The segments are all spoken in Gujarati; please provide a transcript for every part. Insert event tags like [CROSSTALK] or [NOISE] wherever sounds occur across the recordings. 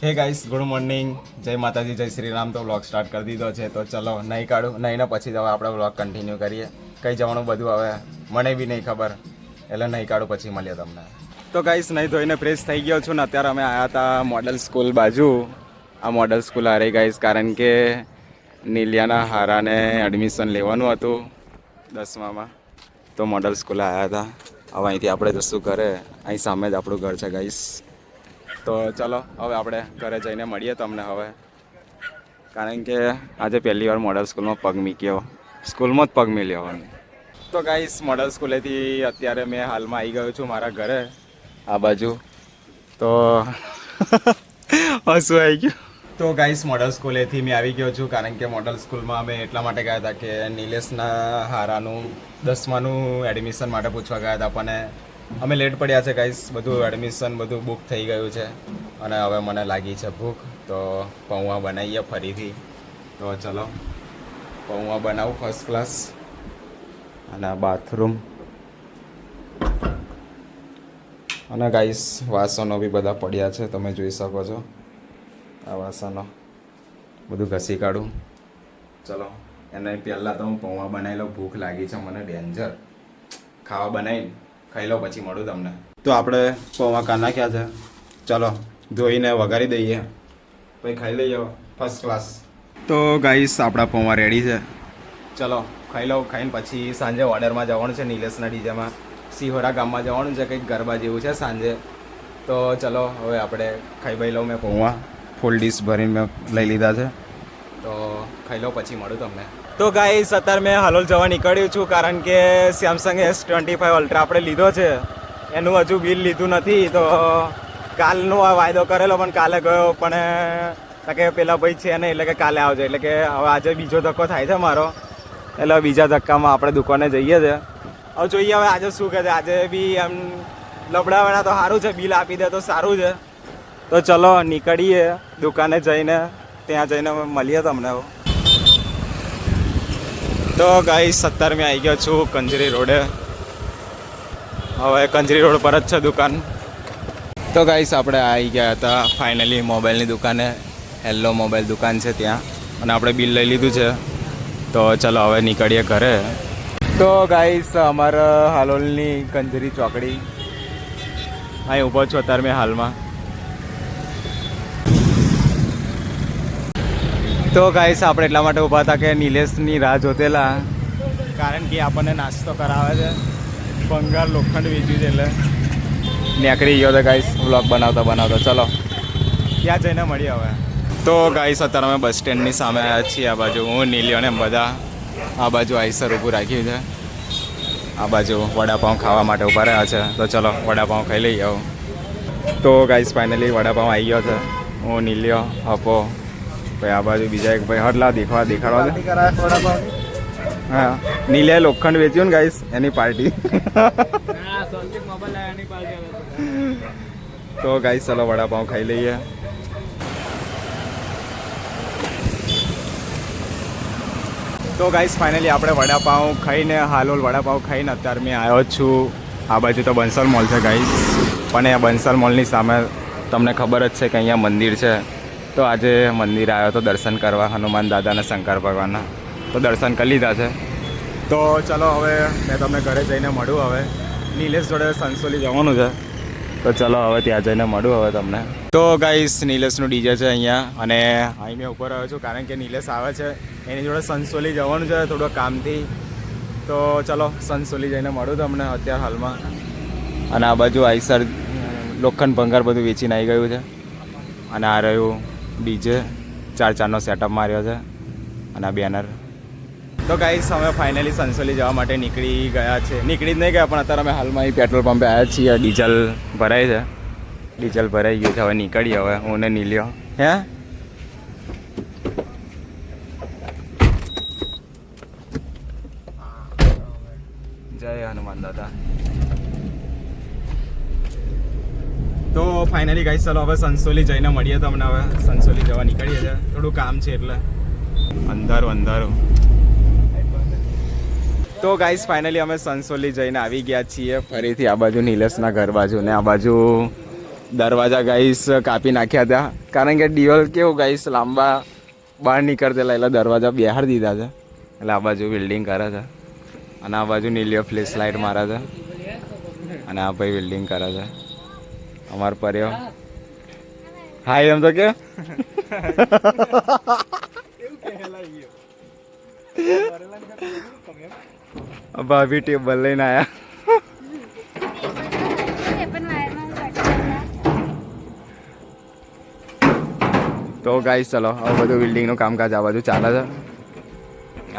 હે ગાઈસ ગુડ મોર્નિંગ જય માતાજી, જય શ્રી રામ તો વ્લોગ સ્ટાર્ટ કરી દીધો છે. તો ચલો, નહીં કાઢું, નહીં ને પછી હવે આપણે વ્લોગ કન્ટિન્યુ કરીએ. કઈ જવાનું બધું હવે મને બી નહીં ખબર. એટલે નહીં કાઢું, પછી મળીએ તમને. તો ગાઈસ નહીં ધોઈને ફ્રેશ થઈ ગયો છું ને અત્યારે અમે આવ્યા હતા મોડલ સ્કૂલ બાજુ. આ મોડલ સ્કૂલ રહી ગાઈસ કારણ કે નીલિયાના હારાને એડમિશન લેવાનું હતું દસમામાં. તો મોડલ સ્કૂલ આવ્યા હતા. હવે અહીંથી આપણે જશું ઘરે. અહીં સામે જ આપણું ઘર છે ગાઈસ તો ચલો, હવે આપણે ઘરે જઈને મળીએ તમને હવે. કારણ કે આજે પહેલી વાર મોડલ સ્કૂલમાં પગ મૂક્યો. સ્કૂલમાં જ પગ હવે. તો ગાઈસ મોડલ સ્કૂલેથી અત્યારે મેં હાલમાં આવી ગયો છું મારા ઘરે, આ બાજુ. તો હસું આવી ગયું. તો ગાઈસ મોડલ સ્કૂલેથી મેં આવી ગયો છું કારણ કે મોડલ સ્કૂલમાં અમે એટલા માટે ગયા હતા કે નિલેશના હારાનું દસમાનું એડમિશન માટે પૂછવા ગયા હતા પણ અમે લેટ પડ્યા છે ગાઈસ બધું એડમિશન બધું બુક થઈ ગયું છે. અને હવે મને લાગી છે ભૂખ, તો પૌવા બનાવીએ ફરીથી. તો ચલો, પૌવા બનાવું ફર્સ્ટ ક્લાસ અને બાથરૂમ અને ગાઈસ વાસણો બી બધા પડ્યા છે, તમે જોઈ શકો છો. આ વાસણો. બધું ઘસી કાઢું. ચલો, એને પહેલાં તો હું પૌવા બનાવી લઉં ભૂખ લાગી છે, મને ડેન્જર ખાવા બનાવીને. ખાઈ લો પછી મળું તમને. તો આપણે પૌવા કા નાખ્યા છે. ચલો ધોઈને વઘારી દઈએ. પછી ખાઈ લઈએ ફર્સ્ટ ક્લાસ તો ગાઈસ આપણા પૌવા રેડી છે. ચલો ખાઈ લઉં ખાઈને પછી સાંજે ઓર્ડરમાં જવાનું છે નિલેશના ડીજેમાં. સિહોરા ગામમાં જવાનું છે કંઈક ગરબા જેવું છે સાંજે. તો ચલો હવે આપણે ખાઈ ભાઈ લઉં મેં પૌવા. ફૂલ ડીશ ભરીને મેં લઈ લીધા છે. તો ખાઈ લો પછી મળું તમને. તો ગાઈસ અત્યારે મેં હલોલ જવા નીકળ્યું છું કારણ કે Samsung S twenty five ultra આપણે લીધો છે. એનું હજુ બિલ લીધું નથી, તો કાલનો આ વાયદો કરેલો, પણ કાલે ગયો, પણ કે પેલા ભાઈ છે નહીં, એટલે કે કાલે આવજો. એટલે કે હવે આજે બીજો ધક્કો થાય છે મારો. એટલે બીજા ધક્કામાં આપણે દુકાને જઈએ છે. હવે જોઈએ હવે આજે શું કહે છે. આજે બી એમ લબડાવાના તો સારું છે, બિલ આપી દે તો સારું છે. તો ચલો નીકળીએ દુકાને જઈને, ત્યાં જઈને મળીએ તમને. તો ગાઈ સત્તર મેં આવી ગયો છું કંજરી રોડે. હવે કંજરી રોડ પર જ છે દુકાન. તો ગાઈસ આપણે આવી ગયા હતા ફાઇનલી મોબાઈલની દુકાને. હેલ્લો મોબાઈલ દુકાન છે ત્યાં. અને આપણે બિલ લઈ લીધું છે. તો ચલો હવે નીકળીએ ઘરે. તો ગાઈસ અમારા હાલોલની કંજરી ચોકડી. અહીં ઊભો છું અત્યારે મેં હાલમાં. તો ગાઈસ આપણે એટલા માટે ઊભા હતા કે નિલેશની રાહ જોતેલા. કારણ કે આપણને નાસ્તો કરાવે છે. બંગાળ લોખંડ વેચ્યું છે એટલે. નીકળી ગયો તો ગાઈસ વ્લોગ બનાવતા બનાવતા. ચલો. ત્યાં જઈને મળીએ હવે. તો ગાઈસ અત્યારે અમે બસ સ્ટેન્ડની સામે આવ્યા છીએ. આ બાજુ હું નીલ્યો ને બધા. આ બાજુ આઈસર ઊભું રાખ્યું છે. આ બાજુ વડાપાઉં ખાવા માટે ઊભા રહ્યા છે. તો ચલો વડાપાઉં ખાઈ લઈએ આવું. તો ગાઈસ ફાઇનલી વડાપાઉં આવી ગયો છે. હું નીલ્યો હપો ભાઈ આ બાજુ બીજા એક ભાઈ હટલા દેખવા દેખાડવા છે હા. નીલે લોખંડ વેચ્યું ને ગાઈસ એની પાર્ટી. તો ગાઈસ ચલો વડાપાઉં ખાઈ લઈએ. તો ગાઈસ ફાઇનલી આપણે વડાપાઉં ખાઈને હાલોલ વડાપાઉં ખાઈને અત્યારે મેં આવ્યો છું. આ બાજુ તો બંસલ મોલ છે ગાઈસ પણ એ બંસલ મોલની સામે તમને ખબર જ છે કે અહીંયા મંદિર છે. તો આજે મંદિર આવ્યો તો દર્શન કરવા હનુમાન દાદાના શંકર ભગવાનના. તો દર્શન કરી લીધા છે. તો ચલો હવે મેં તમને ઘરે જઈને મળું હવે. નિલેશ જોડે સંસોલી જવાનું છે. તો ચલો હવે ત્યાં જઈને મળું હવે તમને. તો ગાઈસ નિલેશનું ડીજે છે અહીંયા અને અહીં મેં ઉપર આવ્યો છું કારણ કે નિલેશ આવે છે. એની જોડે સંસોલી જવાનું છે થોડું કામથી. તો ચલો સંસોલી જઈને મળું તમને અત્યારે હાલમાં. અને આ બાજુ આઈસર લોખંડ ભંગાર બધું વેચીને આવી ગયું છે. અને આ રહ્યું ડીજે ચાર ચારનો સેટઅપ માર્યો છે અને બેનર તો ગાઈસ અમે ફાઇનલી સંસોલી જવા માટે નીકળી ગયા છે. નીકળી જ નહીં ગયા, પણ અત્યારે અમે હાલમાં અહીં પેટ્રોલ પંપે આવ્યા છીએ. ડીઝલ ભરાય છે. ડીઝલ ભરાઈ ગયું છે. હવે નીકળીએ. હવે હું ને નીલ્યો. હે? જય હનુમાન દાદા તો ફાઇનલી ગાઈસ ચલો હવે સંસોલી જઈને મળીએ તમને હવે સંસોલી જવા નીકળીએ છે થોડું કામ છે એટલે. અંધારું અંધારું. તો ગાઈસ ફાઇનલી અમે સંસોલી જઈને આવી ગયા છીએ. ફરીથી આ બાજુ નિલેશના ઘર બાજુ ને આ બાજુ દરવાજા ગાઈસ કાપી નાખ્યા હતા. કારણ કે ડિયોલ કેવું ગાઈસ લાંબા બહાર નીકળતેલા એટલે દરવાજા બહાર દીધા છે એટલે આ બાજુ બિલ્ડિંગ કરે છે. અને આ બાજુ નીલિયો ફ્લેશ લાઇટ મારે છે. અને આ ભાઈ બિલ્ડિંગ કરે છે. અમાર પર્યો હા એમ તો કે. ભાભી ટેબલ લઈને આયા. તો ગાઈસ ચલો હવે બધું બિલ્ડિંગનું કામકાજ આ બાજુ ચાલે છે.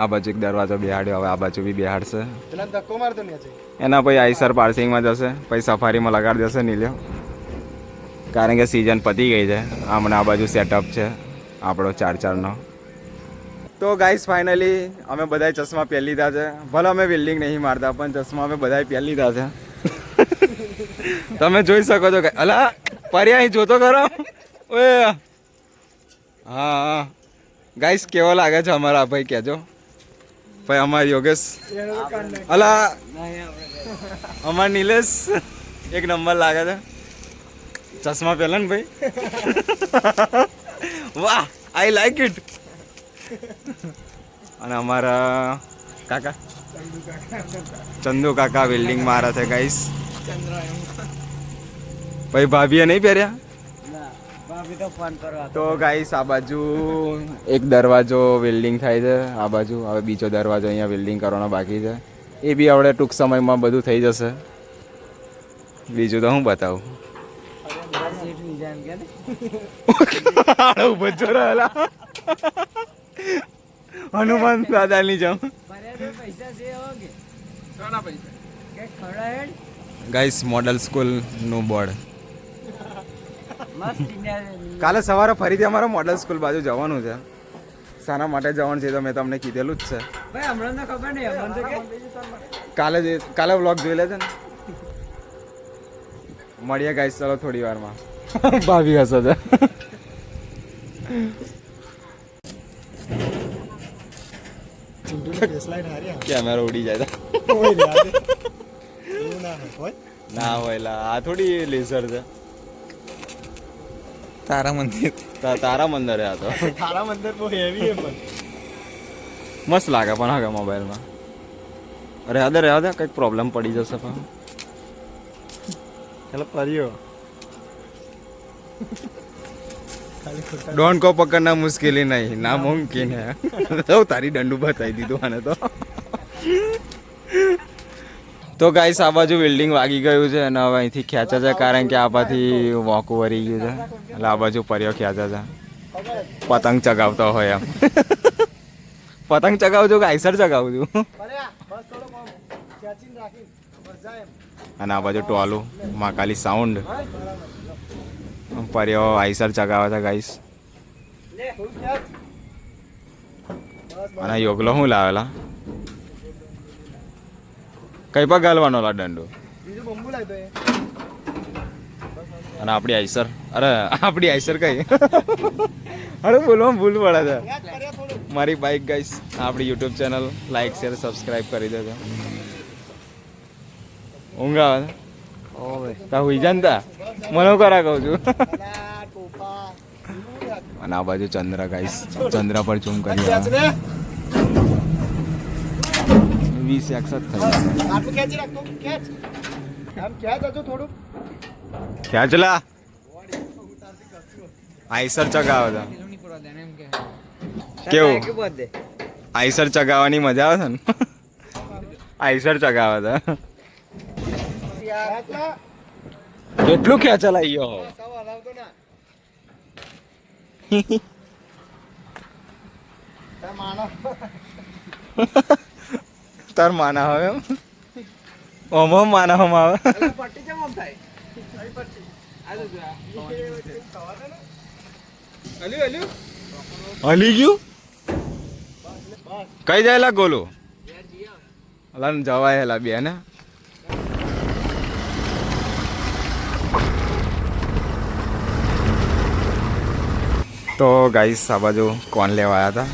આ બાજુ એક દરવાજો બિહાડ્યો હવે આ બાજુ બી બેહાડશે. એના પછી આઈસર પાર્સિંગમાં જશે પછી સફારીમાં લગાડી દેશે નીલ્યો. કારણ કે સિઝન પતી ગઈ છે. હમણાં આ બાજુ સેટઅપ છે આપણો ચાર ચારનો. તો ગાઈસ ફાઇનલી અમે બધાય ચશ્મા પહેરી લીધા છે. ભલે અમે બિલ્ડિંગ નહીં મારતા પણ ચશ્મા અમે બધાય પહેરી લીધા છે. [LAUGHS] તમે જોઈ શકો છો અલા પર્યા જોતો કરો ઓએ હા હા. ગાઈસ કેવો લાગે છે અમારા ભાઈ? કહેજો. ભાઈ અમારા યોગેશ. અલા અમાર નિલેશ. એક નંબર લાગે છે. ચશ્મા પહેલા ને ભાઈ? [LAUGHS] વાહ આઈ લાઈક ઇટ અને અમારા કાકા? ચંદુ કાકા બિલ્ડિંગ મારા છે ગાઈસ ભાઈ, ભાભીએ નહીં પહેર્યા? તો ગાઈસ આ બાજુ એક દરવાજો વેલ્ડિંગ થાય છે, આ બાજુ. હવે બીજો દરવાજો અહીંયા વેલ્ડિંગ કરવાનો બાકી છે. એ બી આપણે ટૂંક સમયમાં બધું થઈ જશે. બીજું તો હું બતાવું. ઊભો જો રહેલા હનુમાન દાદાની જેમ ગાઈસ મોડલ સ્કૂલનું બોર્ડ કાલે સવારે ફરીથી અમારે મોડલ સ્કૂલ બાજુ જવાનું છે શાના માટે જવાનું છે તો મેં તમને કીધેલું જ છે કાલે કાલે વ્લોગ જોઈ લેજે ને મળીએ ગાઈસ ચલો થોડી વારમાં ભાભી હશે છે કેમેરો ઉડી જાય ના હોય હોય. ના હોય લા આ થોડી લેઝર છે. તારા મંદિર. તારા મંદિર આ તો. તારા મંદિર બહુ હેવી છે પણ. મસ્ત લાગે પણ હા મોબાઈલમાં રહેવા દે રહેવા દે કંઈક પ્રોબ્લેમ પડી જશે પણ. ચાલો પરિયો ડોન કો પકડના મુશ્કેલી નહીં, ના મુમકિન હે. તો તારી દંડુ બતાવી દીધું આને તો. તો ગાઈસ આ બાજુ બિલ્ડિંગ વાગી ગયું છે અને હવે અહીંથી ખેંચા છે કારણ કે આ બાથી વોક વરી ગયું છે. એટલે આ બાજુ પર્યો ખેંચા છે. પતંગ ચગાવતો હોય એમ. પતંગ ચગાવજો કે આઈસર ચગાવું છું પર્યા બસ થોડો કોમ ખેંચીને રાખી બસ જાય એમ અને આ બાજુ ટોલું મહાકાલી સાઉન્ડ પર્યો, આઈસર ચગાવે છે ગાઈસ અને યોગલો શું લાવેલા? કઈ પર ગાલવાનો લા દંડો. અને આપણી આઈસર. અરે, આપણી આઈસર કઈ? અરે બોલવા ભૂલ પડે છે. મારી બાઇક ગાઈસ આપણી YouTube channel like share subscribe કરી દેજો. ઊંઘ આવે હુઈ જાન તા. મને કરા કહું છું. અને આ બાજુ ચંદ્ર ગાઈસ ચંદ્ર પર ઝૂમ કરી ખેંચ વીસ એકસો જ થઈ ખેંચલા. આઈસર ચગાવે છે કેવું? આઈસર ચગાવવાની મજા આવે છે ને? આઈસર ચગાવે છે કેટલું ક્યાં ચલાઈ ગયો? તાર માના હવે એમ? ઓમ માના આવે. હલી ગયું? કઈ જાયલા ગોલું? અલા જવાય હેલા બે ને તો ગાઈસ આ બાજુ કોણ લેવા આવ્યા હતા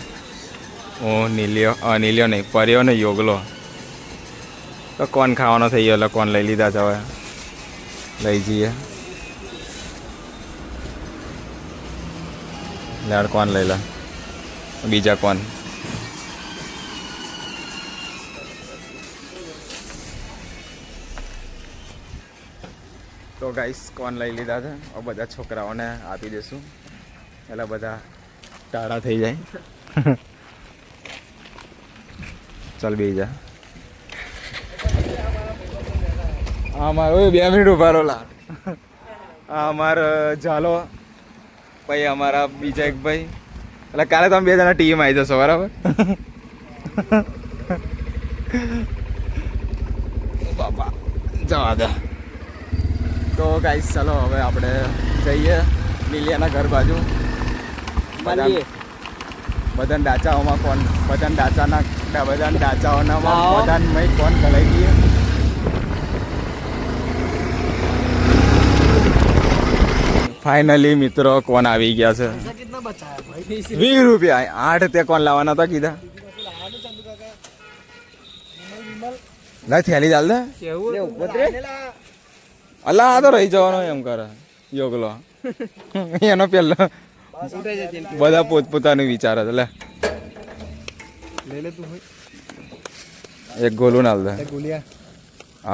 હું, નીલ્યો નીલ્યો નહીં, પર્યો ને યોગલો. તો કોણ ખાવાનો થઈ ગયો એટલે કોણ લઈ લીધા છે હવે? લઈ જઈએ. લાડ કોણ લઈ લે? બીજા કોણ? તો ગાઈસ કોણ લઈ લીધા છે? બધા છોકરાઓને આપી દઈશું એટલે બધા ટાળા થઈ જાય. ચાલ બે જા. હા મારો બે મિનિટ ઊભા રહો લા. આ અમારો ઝાલો. ભાઈ, અમારા બીજા એક ભાઈ. એટલે કાલે તમે બે જણા ટીમ આવી જશો, બરાબર? બાપા, જવા દે. તો ગાઈસ ચાલો, હવે આપણે જઈએ. લીલિયાના ઘર બાજુ. બધા ડાચાઓમાં કોણ બધા ડાચાના બધા ડાચાઓના બધા મેં કોણ કલાઈ દઈએ. ફાઈનલી મિત્રો કોણ આવી ગયા છે? વીસ રૂપિયા. આઠ તે કોણ લાવવાના હતા કીધા? ના થેલી ચાલ દે. અલા આ તો રહી જવાનો એમ કરે. યોગલો. [LAUGHS] એનો પેલો બધા પોતપોતાનું વિચાર હતા લે. લે તું એક ગોલું નાલ દે.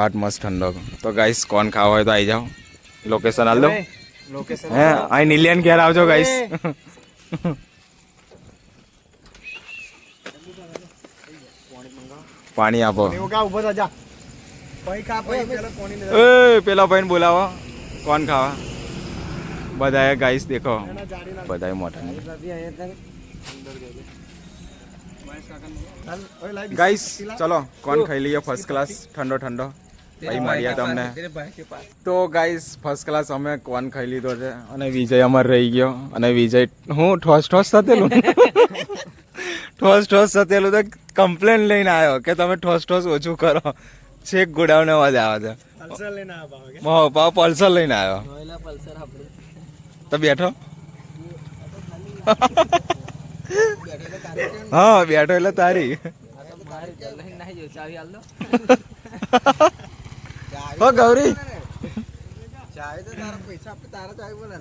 આઠ મસ્ત ઠંડો. તો ગાઈસ કોણ ખાવા હોય તો આવી જાઓ. લોકેશન હાલ દો. લોકેશન હે આઈ નિલિયન ઘેર આવજો ગાઈસ પાણી આપો. પેલા ભાઈ બોલાવો. કોણ ખાવા? બધાએ ગાઈસ દેખો. બધાએ મોટા ગાઈસ ચલો કોણ ખાઈ લઈએ ફર્સ્ટ ક્લાસ ઠંડો ઠંડો. ભાઈ મળ્યા તમને. તો ગાઈસ ફર્સ્ટ ક્લાસ અમે કોન ખાઈ લીધો છે અને વિજય અમાર રહી ગયો. અને વિજય હું ઠોસ ઠોસ થતેલું ઠોસ ઠોસ સતેલું તો કમ્પ્લેન લઈને આવ્યો કે તમે ઠોસ ઠોસ ઓછું કરો. છેક ગોડાઉન અવાજ આવે છે. પલ્સર લઈને આવ્યો પલ્સર લઈને આવ્યો. તો બેઠો? હા બેઠો એટલે તારી. હો ગૌરી. ચાવી તો તારા પૈસા તારા ચાવી બોલા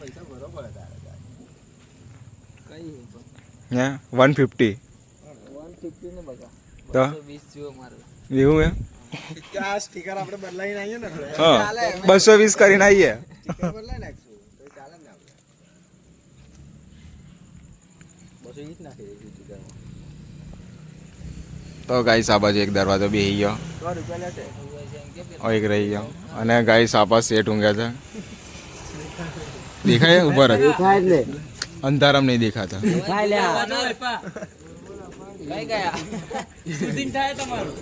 પૈસા બરોબર તારા કઈ વન ફિફ્ટી વન ફિફ્ટી ને બધા તો? વીસ જુઓ મારું. એવું એમ? સ્ટીકર બસો વીસ કરીને આવીએ. તો ગાઈસ સાપા બાજુ એક દરવાજો બી બેસી ગયો એક રહી ગયો. અને ગાઈસ સાપા સેટ ઊંઘ્યા છે દેખાય ઊભા રહે અંધારામ નહીં દેખાતા. દેખાય લે ગયા? [LAUGHS] થાય તમારું.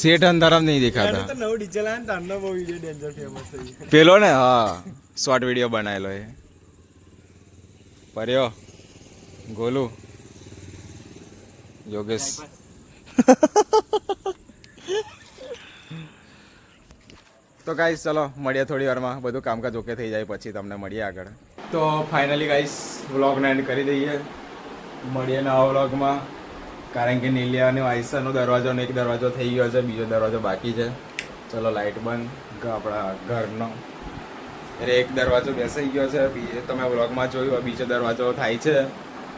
સેટ અંધારામ નહીં દેખાતા. નવો ડીજે લાવે તારનો બહુ વીડિયો ડેન્જર ફેમસ થઈ પેલો ને? હા. શોર્ટ વીડિયો બનાવેલો એ. પર્યો. ગોલુ. યોગેશ. તો ગાઈસ ચલો મળીએ થોડી વારમાં. બધું કામકાજ ઓકે થઈ જાય પછી તમને મળીએ આગળ. તો ફાઇનલી ગાઈસ વ્લોગને એન્ડ કરી દઈએ. મળીએ નવા વ્લોગમાં કારણ કે નીલિયા અને આઈસાનો દરવાજો એક દરવાજો થઈ ગયો છે, બીજો દરવાજો બાકી છે. ચલો લાઇટ બંધ. આપણા ઘરનો. એટલે એક દરવાજો બેસાઈ ગયો છે. બીજે તમે બ્લોગમાં જોયું બીજો દરવાજો થાય છે.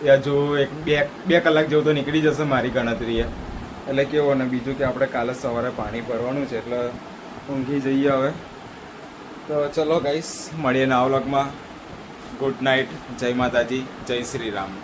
એ હજુ એક બે બે કલાક જેવું તો નીકળી જશે મારી ગણતરીએ. એટલે કેવું, અને બીજું કે આપણે કાલે સવારે પાણી ભરવાનું છે, એટલે ઊંઘી જઈએ હવે. તો ચલો ગાઈસ મળીએ નવા વ્લોગમાં. ગુડ નાઇટ જય માતાજી. જય શ્રી રામ.